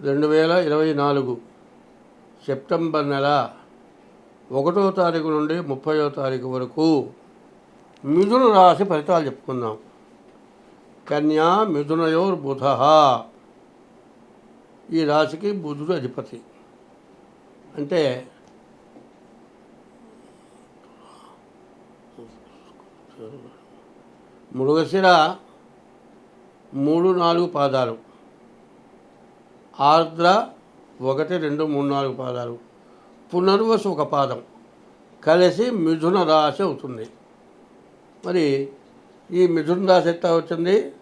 రెండు వేల ఇరవై నాలుగు సెప్టెంబర్ నెల ఒకటో తారీఖు నుండి ముప్పయో తారీఖు వరకు మిథున రాశి ఫలితాలు చెప్పుకుందాం. కన్యా మిథునయోర్ బుధ. ఈ రాశికి బుధుడు అధిపతి. అంటే మృగశిర మూడు నాలుగు పాదాలు. ఆర్ద్ర ఒకటి రెండు మూడు నాలుగు పాదాలు. పునర్వసు ఒక పాదం. కలిసి మిథున రాశి అవుతుంది. మరి ఈ మిథున రాశి ఎంత వచ్చింది?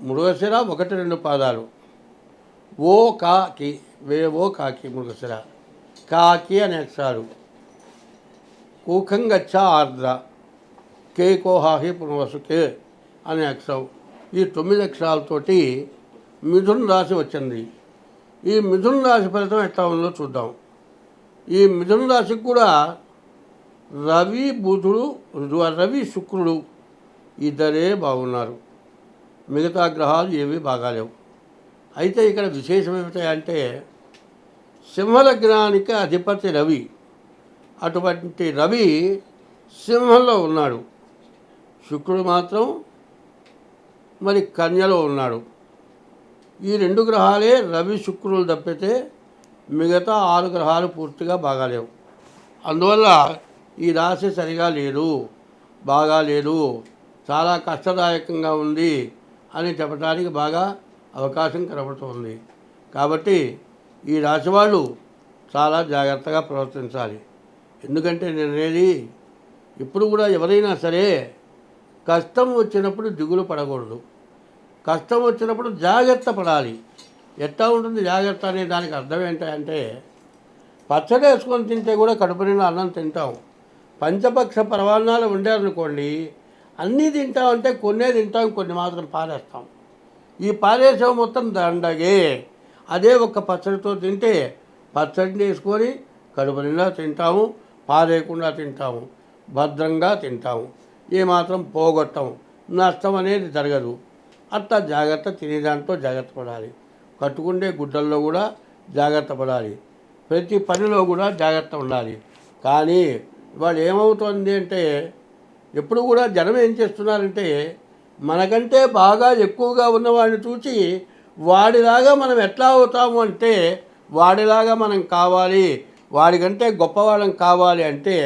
మృగశిర ఒకటి రెండు పాదాలు. ఓ కాకి వేవో కాకి మృగశిర. కాకి అనే అక్షరాలు. కూకంగచ్చ ఆర్ద్ర. కే కోహాహి పునర్వసు కే అనే అక్షరం. ఈ తొమ్మిది అక్షరాలతోటి మిథున రాశి వచ్చింది. ఈ మిథున రాశి ఫలితం ఎట్లా ఉందో చూద్దాం. ఈ మిథున రాశికి కూడా రవి బుధుడు రవి శుక్రుడు ఇద్దరే బాగున్నారు. మిగతా గ్రహాలు ఏవి బాగాలేవు. అయితే ఇక్కడ విశేషం ఏమిటంటే సింహలగ్నానికి అధిపతి రవి అటువంటి రవి సింహంలో ఉన్నాడు. శుక్రుడు మాత్రం మరి కన్యలో ఉన్నాడు. ఈ రెండు గ్రహాలే రవి శుక్రులు తప్పితే మిగతా ఆరు గ్రహాలు పూర్తిగా బాగాలేవు. అందువల్ల ఈ రాశి సరిగా లేదు బాగా లేదు చాలా కష్టదాయకంగా ఉంది అని చెప్పడానికి బాగా అవకాశం కనబడుతుంది. కాబట్టి ఈ రాశి వాళ్ళు చాలా జాగ్రత్తగా ప్రవర్తించాలి. ఎందుకంటే నేను ఇప్పుడు కూడా ఎవరైనా సరే కష్టం వచ్చినప్పుడు దిగులు పడకూడదు. కష్టం వచ్చినప్పుడు జాగ్రత్త పడాలి. ఎట్లా ఉంటుంది జాగ్రత్త అనే దానికి అర్థం ఏంటంటే పచ్చడి వేసుకొని తింటే కూడా కడుపు నిండా అన్నం తింటాం. పంచపక్ష పరవాన్నాలు ఉండారనుకోండి అన్నీ తింటామంటే కొన్నే తింటాం కొన్ని మాత్రం పారేస్తాం. ఈ పారేసం మొత్తం దండగే. అదే ఒక్క పచ్చడితో తింటే పచ్చడిని వేసుకొని కడుపు నిండా తింటాము పారేయకుండా తింటాము భద్రంగా తింటాము. ఏమాత్రం పోగొట్టము నష్టం అనేది జరగదు. అంత జాగ్రత్త తినేదాంతో జాగ్రత్త పడాలి. కట్టుకుండే గుడ్డల్లో కూడా జాగ్రత్త పడాలి. ప్రతి పనిలో కూడా జాగ్రత్త ఉండాలి. కానీ ఇవాళ ఏమవుతుంది అంటే ఎప్పుడు కూడా జనం ఏం చేస్తున్నారంటే మనకంటే బాగా ఎక్కువగా ఉన్నవాడిని చూసి వాడిలాగా మనం ఎట్లా అవుతాము అంటే వాడిలాగా మనం కావాలి వాడికంటే గొప్పవాళ్ళం కావాలి అంటే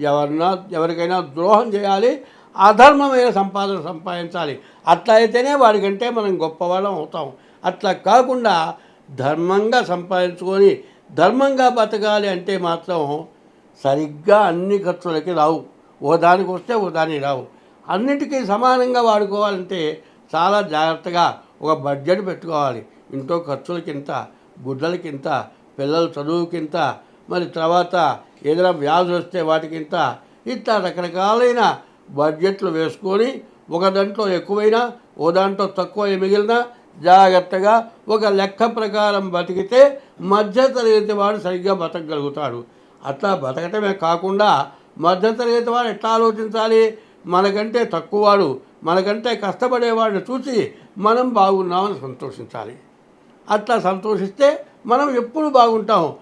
ఎవరన్నా ఎవరికైనా ద్రోహం చేయాలి అధర్మమైన సంపాదన సంపాదించాలి. అట్లా అయితేనే వాడికంటే మనం గొప్పవాళ్ళం అవుతాం. అట్లా కాకుండా ధర్మంగా సంపాదించుకొని ధర్మంగా బతకాలి అంటే మాత్రం సరిగ్గా అన్ని ఖర్చులకి రావు. ఓ దానికి వస్తే ఓ దానికి రావు. అన్నిటికీ సమానంగా వాడుకోవాలంటే చాలా జాగ్రత్తగా ఒక బడ్జెట్ పెట్టుకోవాలి. ఇంట్లో ఖర్చులకింత గుడ్డలకింత పిల్లల చదువుకింత మరి తర్వాత ఏదైనా వ్యాధులు వస్తే వాటికింత ఇట్లా రకరకాలైన బడ్జెట్లు వేసుకొని ఒక దాంట్లో ఎక్కువైనా ఓ దాంట్లో తక్కువ మిగిలిన జాగ్రత్తగా ఒక లెక్క ప్రకారం బతికితే మధ్యతరగతి వాడు సరిగ్గా బతకగలుగుతాడు. అట్లా బతకటమే కాకుండా మధ్యతరగతి వాడు ఎట్లా ఆలోచించాలి? మనకంటే తక్కువవాడు మనకంటే కష్టపడేవాడిని చూసి మనం బాగున్నామని సంతోషించాలి. అట్లా సంతోషిస్తే మనం ఎప్పుడు బాగుంటాం.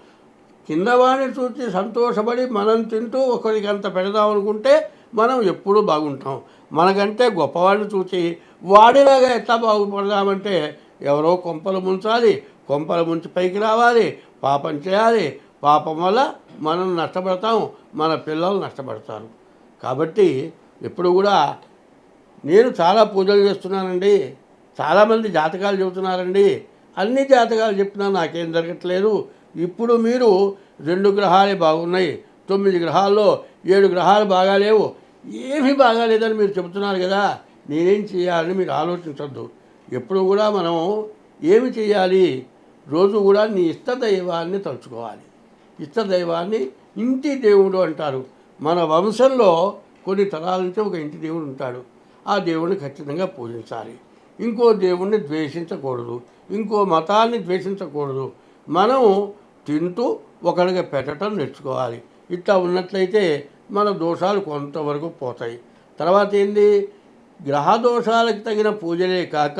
కిందవాడిని చూసి సంతోషపడి మనం తింటూ ఒకరికి అంత పెడదాం అనుకుంటే మనం ఎప్పుడూ బాగుంటాం. మనకంటే గొప్పవాడిని చూసి వాడిలాగా ఎట్లా బాగుపడదామంటే ఎవరో కొంపలు ముంచాలి కొంపలు ముంచి పైకి రావాలి పాపం చేయాలి. పాపం వల్ల మనం నష్టపడతాం మన పిల్లలు నష్టపడతారు. కాబట్టి ఇప్పుడు కూడా నేను చాలా పూజలు చేస్తున్నానండి. చాలామంది జాతకాలు చెబుతున్నారండి. అన్ని జాతకాలు చెప్పినా నాకేం జరగట్లేదు. ఇప్పుడు మీరు రెండు గ్రహాలే బాగున్నాయి. తొమ్మిది గ్రహాల్లో ఏడు గ్రహాలు బాగాలేవు. ఏమీ బాగాలేదని మీరు చెబుతున్నారు కదా నేనేం చేయాలని మీరు ఆలోచించద్దు. ఎప్పుడు కూడా మనం ఏమి చేయాలి? రోజు కూడా నీ ఇష్టదైవాన్ని తలుచుకోవాలి. ఇష్టదైవాన్ని ఇంటి దేవుడు అంటారు. మన వంశంలో కొన్ని తరాల నుంచి ఒక ఇంటి దేవుడు ఉంటాడు. ఆ దేవుడిని ఖచ్చితంగా పూజించాలి. ఇంకో దేవుణ్ణి ద్వేషించకూడదు. ఇంకో మతాన్ని ద్వేషించకూడదు. మనం తింటూ ఒకరికి పెట్టడం నేర్చుకోవాలి. ఇట్లా ఉన్నట్లయితే మన దోషాలు కొంతవరకు పోతాయి. తర్వాత ఏంది? గ్రహ దోషాలకు తగిన పూజలే కాక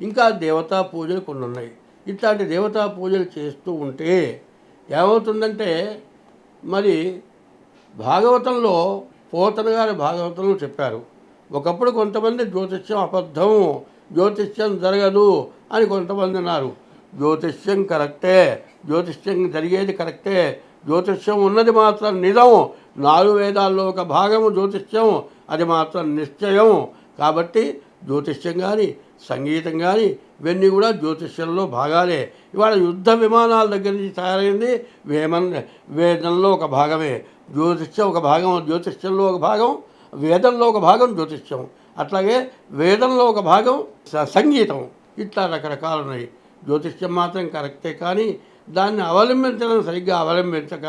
ఇంకా దేవతా పూజలు కొన్ని ఉన్నాయి ఇట్లాంటి దేవతా పూజలు చేస్తూ ఉంటే ఏమవుతుందంటే మరి భాగవతంలో పోతన గారి భాగవతంలో చెప్పారు. ఒకప్పుడు కొంతమంది జ్యోతిష్యం అబద్ధం జ్యోతిష్యం జరగదు అని కొంతమంది అన్నారు. జ్యోతిష్యం కరెక్టే జ్యోతిష్యం జరిగేది కరెక్టే జ్యోతిష్యం ఉన్నది మాత్రం నిజం. నాలుగు వేదాల్లో ఒక భాగము జ్యోతిష్యం అది మాత్రం నిశ్చయం. కాబట్టి జ్యోతిష్యం కానీ సంగీతం కానీ ఇవన్నీ కూడా జ్యోతిష్యంలో భాగాలే. ఇవాళ యుద్ధ విమానాల దగ్గర నుంచి తయారైంది వేమన్ వేదంలో ఒక భాగమే. జ్యోతిష్యం ఒక భాగం జ్యోతిష్యంలో ఒక భాగం వేదంలో ఒక భాగం జ్యోతిష్యం. అట్లాగే వేదంలో ఒక భాగం సంగీతం. ఇట్లా రకరకాలు ఉన్నాయి జ్యోతిష్యం మాత్రం కరెక్టే కానీ దాన్ని అవలంబించడం సరిగ్గా అవలంబించక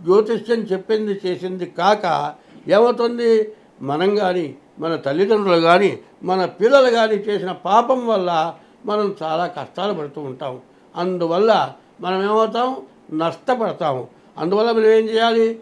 జ్యోతిష్యం చెప్పింది చేసింది కాక ఏమవుతుంది? మనం కానీ మన తల్లిదండ్రులు కానీ మన పిల్లలు కానీ చేసిన పాపం వల్ల మనం చాలా కష్టాలు పడుతూ ఉంటాం. అందువల్ల మనం ఏమవుతాం? నష్టపడతాము అందువల్ల మనం ఏం చేయాలి?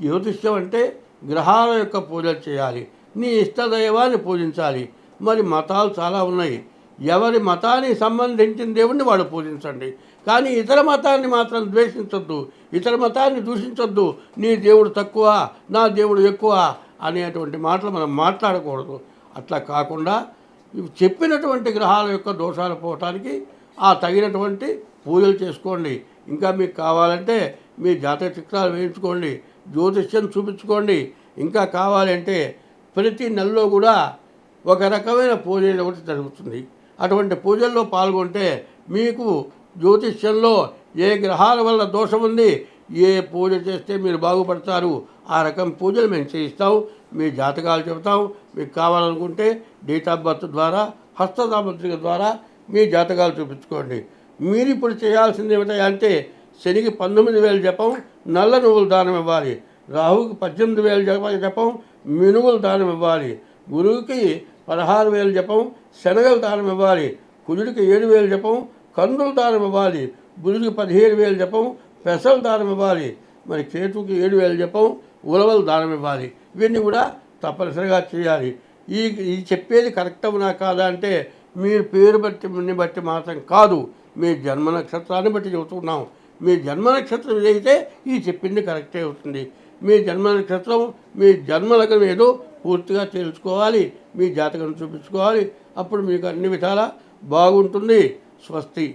జ్యోతిష్యం అంటే గ్రహాల యొక్క పూజలు చేయాలి. నీ ఇష్టదైవాన్ని పూజించాలి. మరి మతాలు చాలా ఉన్నాయి. ఎవరి మతానికి సంబంధించిన దేవుణ్ణి వాడు పూజించండి. కానీ ఇతర మతాన్ని మాత్రం ద్వేషించొద్దు. ఇతర మతాన్ని దూషించొద్దు. నీ దేవుడు తక్కువ నా దేవుడు ఎక్కువ అనేటువంటి మాటలు మనం మాట్లాడకూడదు. అట్లా కాకుండా ఇవి చెప్పినటువంటి గ్రహాల యొక్క దోషాలు పోవటానికి ఆ తగినటువంటి పూజలు చేసుకోండి. ఇంకా మీకు కావాలంటే మీ జాతక చిత్రాలు వేయించుకోండి. జ్యోతిష్యం చూపించుకోండి. ఇంకా కావాలంటే ప్రతి నెలలో కూడా ఒక రకమైన పూజ ఒకటి జరుగుతుంది. అటువంటి పూజల్లో పాల్గొంటే మీకు జ్యోతిష్యంలో ఏ గ్రహాల వల్ల దోషం ఉంది ఏ పూజ చేస్తే మీరు బాగుపడతారు ఆ రకం పూజలు మేము చేయిస్తాం. మీ జాతకాలు చెబుతాం. మీకు కావాలనుకుంటే డేట్ ఆఫ్ బర్త్ ద్వారా హస్తదాపత్రిక ద్వారా మీ జాతకాలు చూపించుకోండి. మీరు ఇప్పుడు చేయాల్సింది ఏమిటంటే శనికి పంతొమ్మిది వేలు జపం నల్ల నువ్వులు దానం ఇవ్వాలి. రాహుకి పద్దెనిమిది వేలు జప జపం మినుగులు దానం ఇవ్వాలి. గురువుకి పదహారు వేలు జపం శనగలు దానం ఇవ్వాలి కుజుడికి ఏడు వేలు జపం కందులు దానం ఇవ్వాలి బుధుడికి పదిహేడు వేలు జపం పెసలు దానం ఇవ్వాలి మరి కేతుకి ఏడు వేలు జపం ఉలవలు దానం ఇవ్వాలి. ఇవన్నీ కూడా తప్పనిసరిగా చేయాలి. ఈ ఈ చెప్పేది కరెక్ట్ అవునా కాదా అంటే మీరు పేరు బట్టి బట్టి మాత్రం కాదు. మీ జన్మ నక్షత్రాన్ని బట్టి చెబుతున్నాం. మీ జన్మ నక్షత్రం ఏదైతే ఈ చెప్పింది కరెక్టే అవుతుంది. మీ జన్మ నక్షత్రం మీ జన్మ లగ్నం ఏదో పూర్తిగా తెలుసుకోవాలి. మీ జాతకం చూపించుకోవాలి. అప్పుడు మీకు అన్ని విధాలా బాగుంటుంది. స్వస్తి.